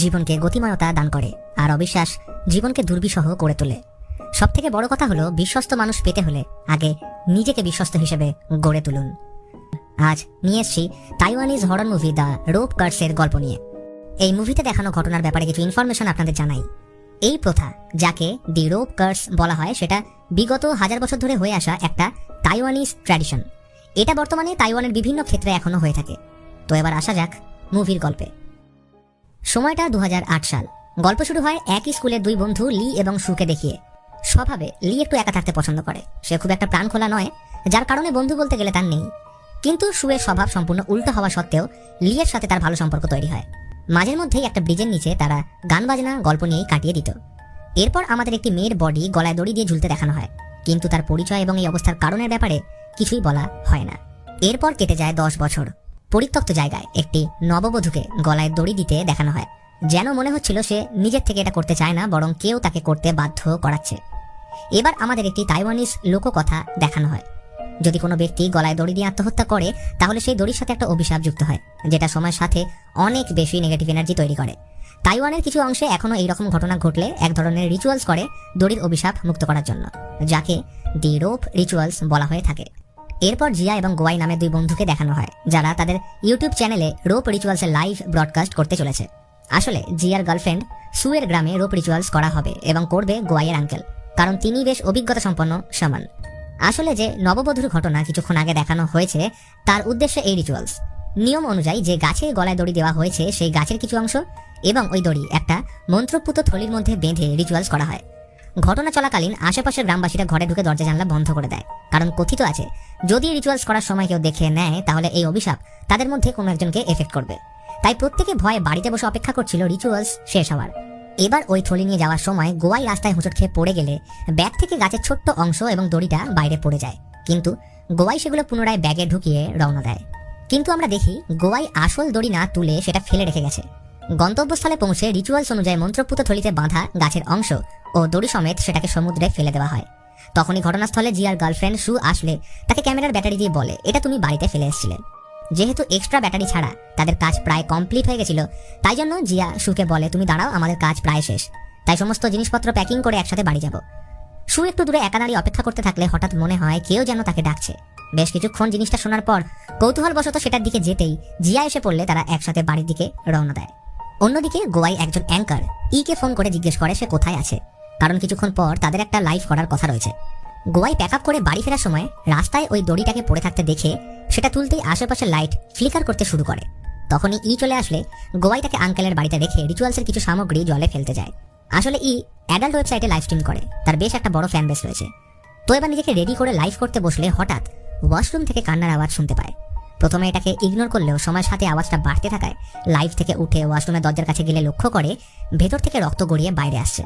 জীবনকে গতিময়তা দান করে, আর অবিশ্বাস জীবনকে দুর্বিষহ করে তোলে। সব থেকে বড় কথা হলো বিশ্বস্ত মানুষ পেতে হলে আগে নিজেকে বিশ্বস্ত হিসেবে গড়ে তুলুন। আজ নিয়ে এসছি Taiwanese horror movie the rope কার্সের গল্প নিয়ে। এই মুভিতে দেখানো ঘটনার ব্যাপারে কিছু ইনফরমেশন আপনাদের জানাই। এই প্রথা, যাকে দি রোপ কার্স বলা হয়, সেটা বিগত হাজার বছর ধরে হয়ে আসা একটা তাইওয়ানিজ ট্র্যাডিশন। এটা বর্তমানে তাইওয়ানের বিভিন্ন ক্ষেত্রে এখনও হয়ে থাকে। তো এবার আসা যাক মুভির গল্পে। সময়টা দু হাজার আট সাল। গল্প শুরু হয় একই স্কুলের দুই বন্ধু লি এবং সুকে দেখিয়ে। স্বভাবে লি একটু একা থাকতে পছন্দ করে। সে খুব একটা প্রাণ খোলা নয়, যার কারণে বন্ধু বলতে গেলে তার নেই। কিন্তু সুয়ের স্বভাব সম্পূর্ণ উল্টো হওয়া সত্ত্বেও লিয়ের সাথে তার ভালো সম্পর্ক তৈরি হয়। মাঝের মধ্যেই একটা ব্রিজের নিচে তারা গান বাজনা, গল্প নিয়েই কাটিয়ে দিত। এরপর আমাদের একটি মেয়ের বডি গলায় দড়ি দিয়ে ঝুলতে দেখানো হয়। কিন্তু তার পরিচয় এবং এই অবস্থার কারণের ব্যাপারে কিছুই বলা হয় না। এরপর কেটে যায় দশ বছর। পরিত্যক্ত জায়গায় একটি নববধূকে গলায় দড়ি দিতে দেখানো হয়। যেন মনে হচ্ছিল সে নিজের থেকে এটা করতে চায় না, বরং কেউ তাকে করতে বাধ্য করাচ্ছে। এবার আমাদের একটি তাইওয়ানিস লোককথা দেখানো হয়। যদি কোনো ব্যক্তি গলায় দড়ি দিয়ে আত্মহত্যা করে, তাহলে সেই দড়ির সাথে একটা অভিশাপ যুক্ত হয়, যেটা সময়ের সাথে অনেক বেশি নেগেটিভ এনার্জি তৈরি করে। তাইওয়ানের কিছু অংশে এখনও এইরকম ঘটনা ঘটলে এক ধরনের রিচুয়ালস করে দড়ির অভিশাপ মুক্ত করার জন্য, যাকে দি রোপ রিচুয়ালস বলা হয়ে থাকে। এরপর জিয়া এবং গোয়াই নামে দুই বন্ধুকে দেখানো হয়, যারা তাদের ইউটিউব চ্যানেলে রোপ রিচুয়ালসের লাইভ ব্রডকাস্ট করতে চলেছে। আসলে, জিয়ার গার্লফ্রেন্ড সুয়ের গ্রামে রোপ রিচুয়ালস করা হবে এবং করবে গোয়াইয়ের আঙ্কেল কারণ তিনি বেশ অভিজ্ঞতা সম্পন্ন সমান। আসলে যে নববধূর ঘটনা কিছুক্ষণ আগে দেখানো হয়েছে, তার উদ্দেশ্যে এই রিচুয়ালস নিয়ম অনুযায়ী যে গাছের গলায় দড়ি দেওয়া হয়েছে, সেই গাছের কিছু অংশ এবং ওই দড়ি একটা মন্ত্রপুত থলির মধ্যে বেঁধে রিচুয়ালস করা হয়। ঘটনা চলাকালীন আশেপাশের গ্রামবাসীরা ঘরে ঢুকে দরজা জানলা বন্ধ করে দেয়। কারণ কথিত আছে, যদি রিচুয়ালস করার সময় কেউ দেখে নেয়, তাহলে এই অভিশাপ তাদের মধ্যে কোনো একজনকে এফেক্ট করবে। তাই প্রত্যেকে ভয়ে বাড়িতে বসে অপেক্ষা করছিল রিচুয়ালস শেষ হওয়ার। এবার ওই থলি নিয়ে যাওয়ার সময় গোয়াই রাস্তায় হোঁচট খেয়ে পড়ে গেলে ব্যাগ থেকে গাছের ছোট্ট অংশ এবং দড়িটা বাইরে পড়ে যায়। কিন্তু গোয়াই সেগুলো পুনরায় ব্যাগে ঢুকিয়ে রওনা দেয়। কিন্তু আমরা দেখি গোয়াই আসল দড়ি না তুলে সেটা ফেলে রেখে গেছে। গন্তব্যস্থলে পৌঁছে রিচুয়ালস অনুযায়ী মন্ত্রপুত থলিতে বাঁধা গাছের অংশ ও দড়ি সমেত সেটাকে সমুদ্রে ফেলে দেওয়া হয়। তখনই ঘটনাস্থলে জিয়ার গার্লফ্রেন্ড সু আসলে তাকে ক্যামেরার ব্যাটারি দিয়ে বলে, এটা তুমি বাড়িতে ফেলে এসেছিলে। যেহেতু এক্সট্রা ব্যাটারি ছাড়া তাদের কাজ প্রায় কমপ্লিট হয়ে গেছিল, তাই জন্য জিয়া সুকে বলে, তুমি দাঁড়াও, আমাদের কাজ প্রায় শেষ। তাই সমস্ত জিনিসপত্র প্যাকিং করে একসাথে বাড়ি যাব। সু একটু দূরে একা দাঁড়িয়ে অপেক্ষা করতে থাকলে হঠাৎ মনে হয় কেউ যেন তাকে ডাকছে। বেশ কিছুক্ষণ জিনিসটা শোনার পর কৌতূহলবশত সেটার দিকে যেতেই জিয়া এসে পড়লে তারা একসাথে বাড়ির দিকে রওনা দেয়। অন্যদিকে গোয়াই একজন অ্যাঙ্কার ইকে ফোন করে জিজ্ঞেস করে সে কোথায় আছে। কারণ কিছুক্ষণ পর তাদের একটা লাইভ করার কথা রয়েছে। গোয়াই প্যাক আপ করে বাড়ি ফেরার সময় রাস্তায় ওই দড়িটাকে পড়ে থাকতে দেখে সেটা তুলতেই আশেপাশের লাইট ফ্লিকার করতে শুরু করে। তখনই ই চলে আসলে গোয়াই তাকে আঙ্কেলের বাড়িতে রেখে রিচুয়ালসের কিছু সামগ্রী জলে ফেলতে যায়। আসলে ই অ্যাডাল্ট ওয়েবসাইটে লাইভ স্ট্রিম করে। তার বেশ একটা বড় ফ্যান বেস রয়েছে। তো এবার নিজেকে রেডি করে লাইভ করতে বসলে হঠাৎ ওয়াশরুম থেকে কান্নার আওয়াজ শুনতে পায়। প্রথমে এটাকে ইগনোর করলেও সময়ের সাথে আওয়াজটা বাড়তে থাকায় লাইভ থেকে উঠে ওয়াশরুমের দরজার কাছে গেলে লক্ষ্য করে ভেতর থেকে রক্ত গড়িয়ে বাইরে আসছে।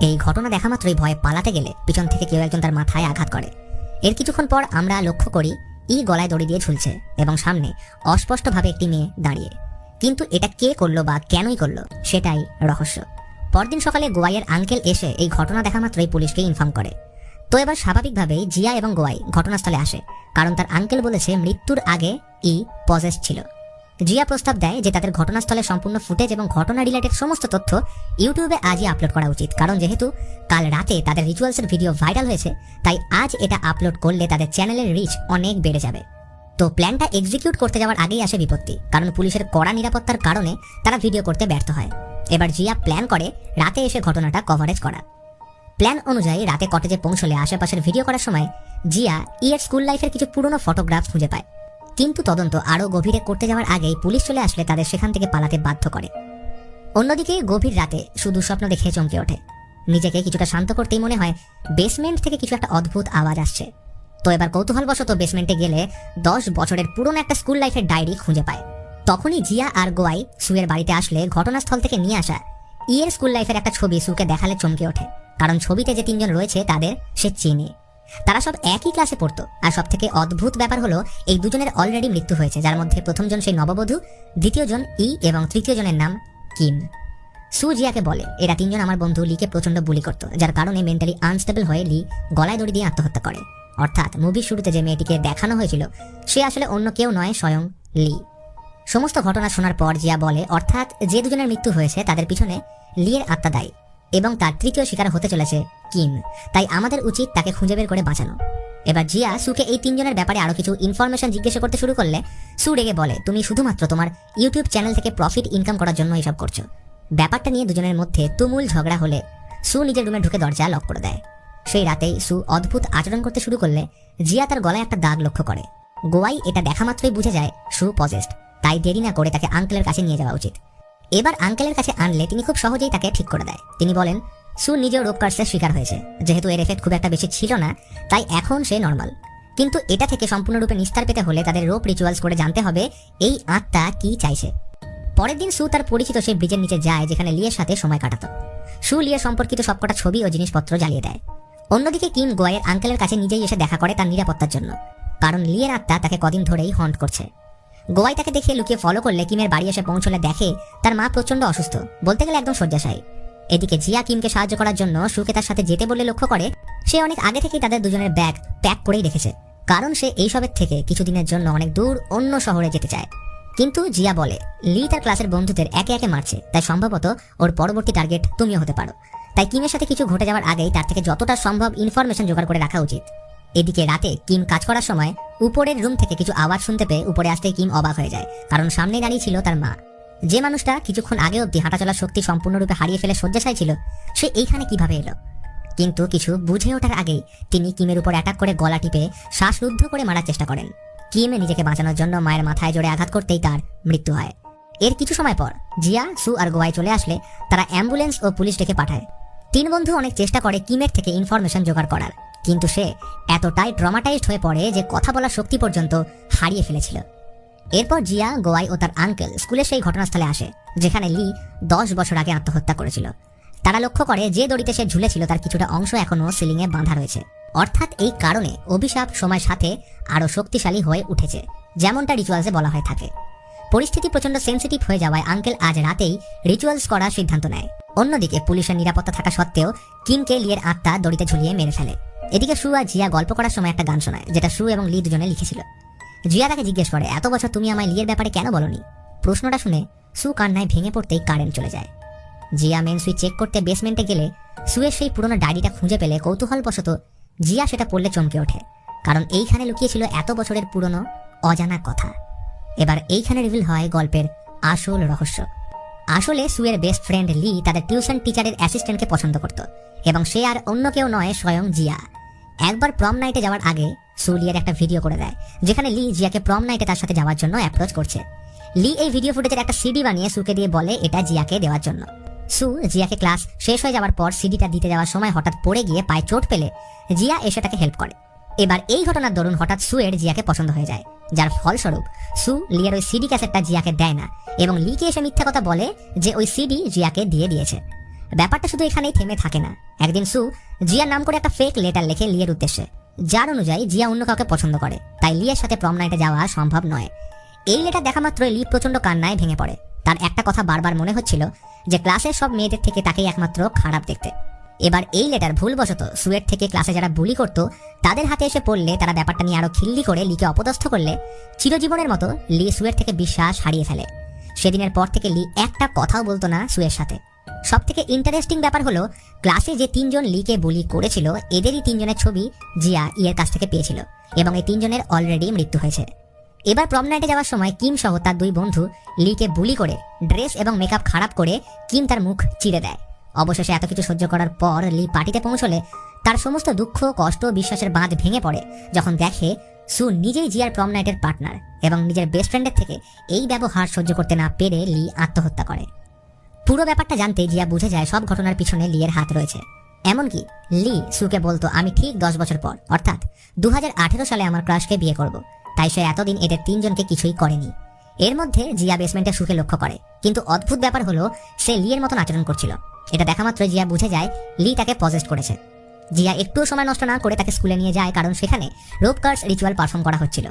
এই ঘটনা দেখা মাত্রই ভয়ে পালাতে গেলে পিছন থেকে কেউ একজন তার মাথায় আঘাত করে। এর কিছুক্ষণ পর আমরা লক্ষ্য করি ই গলায় দড়ি দিয়ে ঝুলছে এবং সামনে অস্পষ্টভাবে একটি মেয়ে দাঁড়িয়ে। কিন্তু এটা কে করল বা কেনই করল সেটাই রহস্য। পরদিন সকালে গোয়াইয়ের আঙ্কেল এসে এই ঘটনা দেখা মাত্রই পুলিশকে ইনফর্ম করে। তো এবার স্বাভাবিকভাবেই জিয়া এবং গোয়াই ঘটনাস্থলে আসে, কারণ তার আঙ্কেল বলেছে মৃত্যুর আগে ই পজেস ছিল। জিয়া প্রস্তাব দেয় যে তাদের ঘটনাস্থলে সম্পূর্ণ ফুটেজ এবং ঘটনা রিলেটেড সমস্ত তথ্য ইউটিউবে আজই আপলোড করা উচিত, কারণ যেহেতু কাল রাতে তাদের রিচুয়ালসের ভিডিও ভাইরাল হয়েছে, তাই আজ এটা আপলোড করলে তাদের চ্যানেলের রিচ অনেক বেড়ে যাবে। তো প্ল্যানটা এক্সিকিউট করতে যাওয়ার আগেই আসে বিপত্তি, কারণ পুলিশের কড়া নিরাপত্তার কারণে তারা ভিডিও করতে ব্যর্থ হয়। এবার জিয়া প্ল্যান করে রাতে এসে ঘটনাটা কভারেজ করা। প্ল্যান অনুযায়ী রাতে কটেজে পৌঁছলে আশেপাশের ভিডিও করার সময় জিয়া ইয়ের স্কুল লাইফের কিছু পুরনো ফটোগ্রাফ খুঁজে পায়। কিন্তু তদন্ত আরও গভীরে করতে যাওয়ার আগেই পুলিশ চলে আসলে তাদের সেখান থেকে পালাতে বাধ্য করে। অন্যদিকে গভীর রাতে শুধু স্বপ্ন দেখে চমকে ওঠে। নিজেকে কিছুটা শান্ত করতেই মনে হয় বেসমেন্ট থেকে কিছু একটা অদ্ভুত আওয়াজ আসছে। তো এবার কৌতূহলবশত বেসমেন্টে গেলে দশ বছরের পুরনো একটা স্কুল লাইফের ডায়েরি খুঁজে পায়। তখনই জিয়া আর গোয়াই সুয়ের বাড়িতে আসলে ঘটনাস্থল থেকে নিয়ে আসা ইয়ের স্কুল লাইফের একটা ছবি সুকে দেখালে চমকে ওঠে। কারণ ছবিতে যে তিনজন রয়েছে তাদের সে চিনে। তারা সব একই ক্লাসে পড়তো। আর সব থেকে অদ্ভুত ব্যাপার হলো, এই দুজনের অলরেডি মৃত্যু হয়েছে, যার মধ্যে প্রথমজন সেই নববধূ দ্বিতীয় জন ই এবং তৃতীয় জনের নাম কিম। সু জিয়াকে বলে, এরা তিনজন আমার বন্ধু লিকে প্রচণ্ড বুলি করতো, যার কারণে মেন্টালি আনস্টেবল হয়ে লি গলায় দড়ি দিয়ে আত্মহত্যা করে। অর্থাৎ মুভির শুরুতে যে মেয়েটিকে দেখানো হয়েছিল, সে আসলে অন্য কেউ নয়, স্বয়ং লি। সমস্ত ঘটনা শোনার পর জিয়া বলে, অর্থাৎ যে দুজনের মৃত্যু হয়েছে, তাদের পিছনে লিয়ের আত্মা দায়ী। এবং তার তৃতীয় শিকার হতে চলেছে কিম। তাই আমাদের উচিত তাকে খুঁজে বের করে বাঁচানো। এবার জিয়া সুকে এই তিনজনের ব্যাপারে আরও কিছু ইনফরমেশন জিজ্ঞাসা করতে শুরু করলে সু রেগে বলে, তুমি শুধুমাত্র তোমার ইউটিউব চ্যানেল থেকে প্রফিট ইনকাম করার জন্য এসব করছ। ব্যাপারটা নিয়ে দুজনের মধ্যে তুমুল ঝগড়া হলে সু নিজের রুমে ঢুকে দরজা লক করে দেয়। সেই রাতেই সু অদ্ভুত আচরণ করতে শুরু করলে জিয়া তার গলায় একটা দাগ লক্ষ্য করে। গোয়াই এটা দেখা মাত্রই বুঝে যায় সু পজেস্ট তাই দেরি না করে তাকে আঙ্কেলের কাছে নিয়ে যাওয়া উচিত। এবার আঙ্কেলের কাছে আনলে তিনি খুব সহজেই তাকে ঠিক করে দেয়। তিনি বলেন সু নিজেও রোগ কার্সের শিকার হয়েছে। যেহেতু এর এফেক্ট খুব একটা বেশি ছিল না, তাই এখন সে নর্মাল কিন্তু এটা থেকে সম্পূর্ণরূপে নিস্তার পেতে হলে তাদের রোপ রিচুয়ালস করে জানতে হবে, এই আত্মা কি চাইছে। পরের দিন সু তার পরিচিত সেই ব্রিজের নিচে যায়, যেখানে লিয়ের সাথে সময় কাটাতো। সু লিয়ে সম্পর্কিত সবকটা ছবি ও জিনিসপত্র জ্বালিয়ে দেয়। অন্যদিকে কিম গোয়ের আঙ্কেলের কাছে নিজেই এসে দেখা করে তার নিরাপত্তার জন্য। কারণ লিয়ের আত্মা তাকে কদিন ধরেই হন্ট করছে। গোয়াই তাকে দেখে লুকিয়ে ফলো করলে কিমের বাড়ি এসে পৌঁছলে দেখে তার মা প্রচণ্ড অসুস্থ। বলতে গেলে একদম শয্যাশায়ী। এদিকে জিয়া কিমকে সাহায্য করার জন্য সুকে তার সাথে যেতে বলে লক্ষ্য করে, সে অনেক আগে থেকেই তাদের দুজনের ব্যাগ প্যাক করেই রেখেছে। কারণ সে এইসবের থেকে কিছুদিনের জন্য অনেক দূর অন্য শহরে যেতে চায়। কিন্তু জিয়া বলে, লি তার ক্লাসের বন্ধুদের একে একে মারছে। তাই সম্ভবত ওর পরবর্তী টার্গেট তুমিও হতে পারো। তাই কিমের সাথে কিছু ঘটে যাওয়ার আগেই তার থেকে যতটা সম্ভব ইনফরমেশন জোগাড় করে রাখা উচিত। এদিকে রাতে কিম কাজ করার সময় উপরের রুম থেকে কিছু আওয়াজ শুনতে পেয়ে উপরে আসতে কিম অবাক হয়ে যায়, কারণ সামনে দাঁড়িয়ে ছিল তার মা। যে মানুষটা কিছুক্ষণ আগে অবধি হাঁটাচলার শক্তি সম্পূর্ণরূপে হারিয়ে ফেলে শয্যাশায় ছিল, সে এইখানে কীভাবে এলো? কিন্তু কিছু বুঝে ওঠার আগেই তিনি কিমের উপর অ্যাটাক করে গলা টিপে শ্বাসরুদ্ধ করে মারার চেষ্টা করেন। কিমে নিজেকে বাঁচানোর জন্য মায়ের মাথায় জোরে আঘাত করতেই তার মৃত্যু হয়। এর কিছু সময় পর জিয়া, সু আর গোয়ায় চলে আসলে তারা অ্যাম্বুলেন্স ও পুলিশ ডেকে পাঠায়। তিন বন্ধু অনেক চেষ্টা করে কিমের থেকে ইনফরমেশন জোগাড় করার। কিন্তু সে এতটাই ট্রমাটাইজড হয়ে পড়ে যে কথা বলার শক্তি পর্যন্ত হারিয়ে ফেলেছিল। এরপর জিয়া, গোয়াই ও তার আঙ্কেল স্কুলের সেই ঘটনাস্থলে আসে, যেখানে লি দশ বছর আগে আত্মহত্যা করেছিল। তারা লক্ষ্য করে যে দড়িতে সে ঝুলেছিল তার কিছুটা অংশ এখনও সিলিংয়ে বাঁধা রয়েছে। অর্থাৎ এই কারণে অভিশাপ সময়ের সাথে আরও শক্তিশালী হয়ে উঠেছে, যেমনটা রিচুয়ালসে বলা হয়ে থাকে। পরিস্থিতি প্রচণ্ড সেন্সিটিভ হয়ে যাওয়ায় আঙ্কেল আজ রাতেই রিচুয়ালস করার সিদ্ধান্ত নেয়। অন্যদিকে পুলিশের নিরাপত্তা থাকা সত্ত্বেও কিমকে লিয়ের আত্মা দড়িতে ঝুলিয়ে মেরে ফেলে। এদিকে সু আর জিয়া গল্প করার সময় একটা গান শোনায়, যেটা সু এবং লি দুজনে লিখেছিল। জিয়া তাকে জিজ্ঞেস করে, এত বছর তুমি আমায় লিয়ের ব্যাপারে কেন বলনি? প্রশ্নটা শুনে সু কান্নায় ভেঙে পড়তেই কারেন্ট চলে যায়। জিয়া মেন সুই চেক করতে বেসমেন্টে গেলে সুয়ের সেই পুরনো ডায়েরিটা খুঁজে পেলে কৌতূহলবশত জিয়া সেটা পড়লে চমকে ওঠে, কারণ এইখানে লুকিয়েছিল এত বছরের পুরনো অজানা কথা। এবার এইখানে রিভিল হয় গল্পের আসল রহস্য। আসলে সুয়ের বেস্ট ফ্রেন্ড লি তাদের টিউশন টিচারের অ্যাসিস্ট্যান্টকে পছন্দ করত, এবং সে আর অন্য কেউ নয় স্বয়ং জিয়া। একবার প্রম নাইটে যাওয়ার আগে সু লিয়ের একটা ভিডিও করে দেয়, যেখানে লি জিয়াকে প্রম নাইটে তার সাথে যাওয়ার জন্য অ্যাপ্রোচ করছে। লি এই ভিডিও ফুটেজের একটা সিডি বানিয়ে সুকে দিয়ে বলে এটা জিয়াকে দেওয়ার জন্য। সু জিয়াকে ক্লাস শেষ হয়ে যাওয়ার পর সিডিটা দিতে যাওয়ার সময় হঠাৎ পড়ে গিয়ে পায়ে চোট পেলে জিয়া এসে তাকে হেল্প করে। এবার এই ঘটনার দরুন হঠাৎ সুয়ের জিয়াকে পছন্দ হয়ে যায়, যার ফলস্বরূপ সু লিয়ের ওই সিডি ক্যাসেটটা জিয়াকে দেয় না এবং লিকে এসে মিথ্যা কথা বলে যে ওই সিডি জিয়াকে দিয়ে দিয়েছে। ব্যাপারটা শুধু এখানেই থেমে থাকে না। একদিন সু জিয়ার নাম করে একটা ফেক লেটার লেখে লিয়ের উদ্দেশ্যে। যার অনুযায়ী জিয়া অন্য কাউকে পছন্দ করে। তাই লিয়ের সাথে প্রম নাইটে যাওয়া সম্ভব নয়। এই লেটার দেখা মাত্রই লি প্রচণ্ড কান্নায় ভেঙে পড়ে। তার একটা কথা বারবার মনে হচ্ছিল যে ক্লাসের সব মেয়েদের থেকে তাকেই একমাত্র খারাপ দেখতে। এবার এই লেটার ভুলবশত সুয়েট থেকে ক্লাসে যারা বুলি করত, তাদের হাতে এসে পড়লে তারা ব্যাপারটা নিয়ে আরও খিল্লি করে লিকে অপদস্থ করলে চিরজীবনের মতো লি সুয়েট থেকে বিশ্বাস হারিয়ে ফেলে। সেদিনের পর থেকে লি একটা কথাও বলতো না সুয়ের সাথে। সব থেকে ইন্টারেস্টিং ব্যাপার হলো ক্লাসে যে তিনজন লিকে বুলি করেছিল, এদেরই তিনজনের ছবি জিয়া ইয়ের কাছ থেকে পেয়েছিল এবং এই তিনজনের অলরেডি মৃত্যু হয়েছে। এবার প্রম নাইটে যাওয়ার সময় কিম সহ তার দুই বন্ধু লিকে বুলি করে ড্রেস এবং মেকআপ খারাপ করে কিম তার মুখ চিড়ে দেয়। অবশেষে এত কিছু সহ্য করার পর লি পার্টিতে পৌঁছলে তার সমস্ত দুঃখ, কষ্ট, বিশ্বাসের বাঁধ ভেঙে পড়ে যখন দেখে সু নিজেই জিয়ার প্রম নাইটের পার্টনার এবং নিজের বেস্ট ফ্রেন্ডের থেকে এই ব্যবহার সহ্য করতে না পেরে লি আত্মহত্যা করে। পুরো ব্যাপারটা জানতে জিয়া বুঝে যায় সব ঘটনার পিছনে লিয়ের হাত রয়েছে। এমনকি লি সুকে বলতো, আমি ঠিক দশ বছর পর, অর্থাৎ দু হাজার আঠেরো সালে আমার ক্রাশকে বিয়ে করব। তাই সে এতদিন এদের তিনজনকে কিছুই করেনি। এর মধ্যে জিয়া বেসমেন্টে সুখে লক্ষ্য করে। কিন্তু অদ্ভুত ব্যাপার হলো, সে লিয়ের মতন আচরণ করছিল। এটা দেখা মাত্র জিয়া বুঝে যায় লি তাকে পজেস্ট করেছে। জিয়া একটুও সময় নষ্ট না করে তাকে স্কুলে নিয়ে যায়, কারণ সেখানে রোপ কার্স রিচুয়াল পারফর্ম করা হচ্ছিল।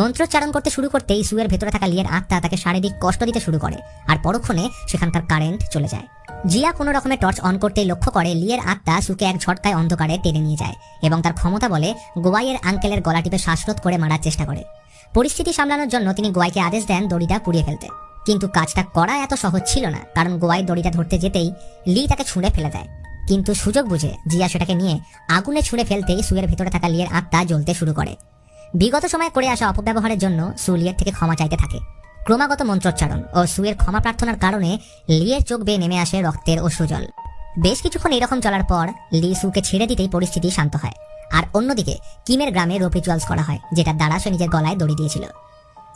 মন্ত্রোচ্চারণ করতে শুরু করতেই সুয়ের ভেতরে থাকা লিয়ের আত্মা তাকে শারীরিক কষ্ট দিতে শুরু করে, আর পরক্ষণে সেখানকার কারেন্ট চলে যায়। জিয়া কোনো রকমের টর্চ অন করতেই লক্ষ্য করে লিয়ের আত্মা সুকে এক ঝটকায় অন্ধকারে টেনে নিয়ে যায়, এবং তার ক্ষমতা বলে গোয়াইয়ের আঙ্কেলের গলা টিপে শ্বাসরোধ করে মারার চেষ্টা করে। পরিস্থিতি সামলানোর জন্য তিনি গোয়াইকে আদেশ দেন দড়িটা পুড়িয়ে ফেলতে। কিন্তু কাজটা করা এত সহজ ছিল না, কারণ গোয়াই দড়িটা ধরতে যেতেই লি তাকে ছুঁড়ে ফেলে দেয়। কিন্তু সুযোগ বুঝে জিয়া সেটাকে নিয়ে আগুনে ছুঁড়ে ফেলতেই সুয়ের ভেতরে থাকা লিয়ের আত্মা জ্বলতে শুরু করে। বিগত সময়ে করে আসা অপব্যবহারের জন্য সু লিয়ের থেকে ক্ষমা চাইতে থাকে। ক্রমাগত মন্ত্রোচ্চারণ ও সুয়ের ক্ষমা প্রার্থনার কারণে লিয়ের চোখ বেয়ে নেমে আসে রক্তের অশ্রুজল বেশ কিছুক্ষণ এরকম চলার পর লি সুকে ছেড়ে দিতেই পরিস্থিতি শান্ত হয়। আর অন্যদিকে কিমের গ্রামে রোপ রিচুয়ালস করা হয়, যেটার দ্বারা সে নিজের গলায় দড়ি দিয়েছিল।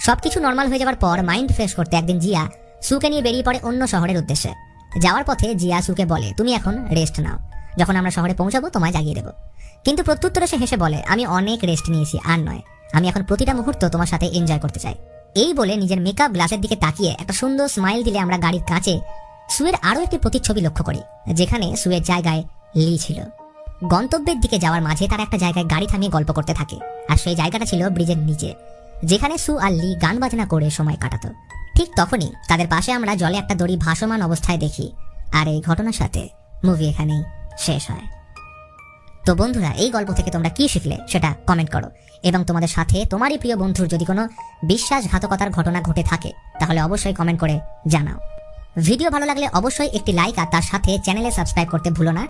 সবকিছু নর্মাল হয়ে যাওয়ার পর মাইন্ড ফ্রেশ করতে একদিন জিয়া সুকে নিয়ে বেরিয়ে পড়ে অন্য শহরের উদ্দেশ্যে। যাওয়ার পথে জিয়া সুকে বলে, তুমি এখন রেস্ট নাও। যখন আমরা শহরে পৌঁছাবো, তোমায় জাগিয়ে দেবো। কিন্তু প্রত্যুত্তরে সে হেসে বলে, আমি অনেক রেস্ট নিয়েছি, আর নয়। আমি এখন প্রতিটা মুহূর্ত তোমার সাথে এনজয় করতে চাই। এই বলে নিজের মেকআপ গ্লাসের দিকে তাকিয়ে একটা সুন্দর স্মাইল দিলে আমরা গাড়ির কাছে সুয়ের আরও একটি প্রতিচ্ছবি লক্ষ্য করি, যেখানে সুয়ের জায়গায় লি ছিল। গন্তব্যের দিকে যাওয়ার মাঝে তারা একটা জায়গায় গাড়ি থামিয়ে গল্প করতে থাকে, আর সেই জায়গাটা ছিল ব্রিজের নিচে। যেখানে সু আর লি গান বাজনা করে সময় কাটাতো। ঠিক তখনই তাদের পাশে আমরা জলে একটা দড়ি ভাসমান অবস্থায় দেখি আর এই ঘটনার সাথে মুভি এখানেই শেষ হয়। তো বন্ধুরা, এই গল্প থেকে তোমরা কি শিখলে সেটা কমেন্ট করো এবং তোমাদের সাথে তোমারই প্রিয় বন্ধুর যদি কোনো বিশ্বাসঘাতকতার ঘটনা ঘটে থাকে, তাহলে অবশ্যই কমেন্ট করে জানাও। ভিডিও ভালো লাগলে অবশ্যই একটি লাইক আর তার সাথে চ্যানেলে সাবস্ক্রাইব করতে ভুলো না।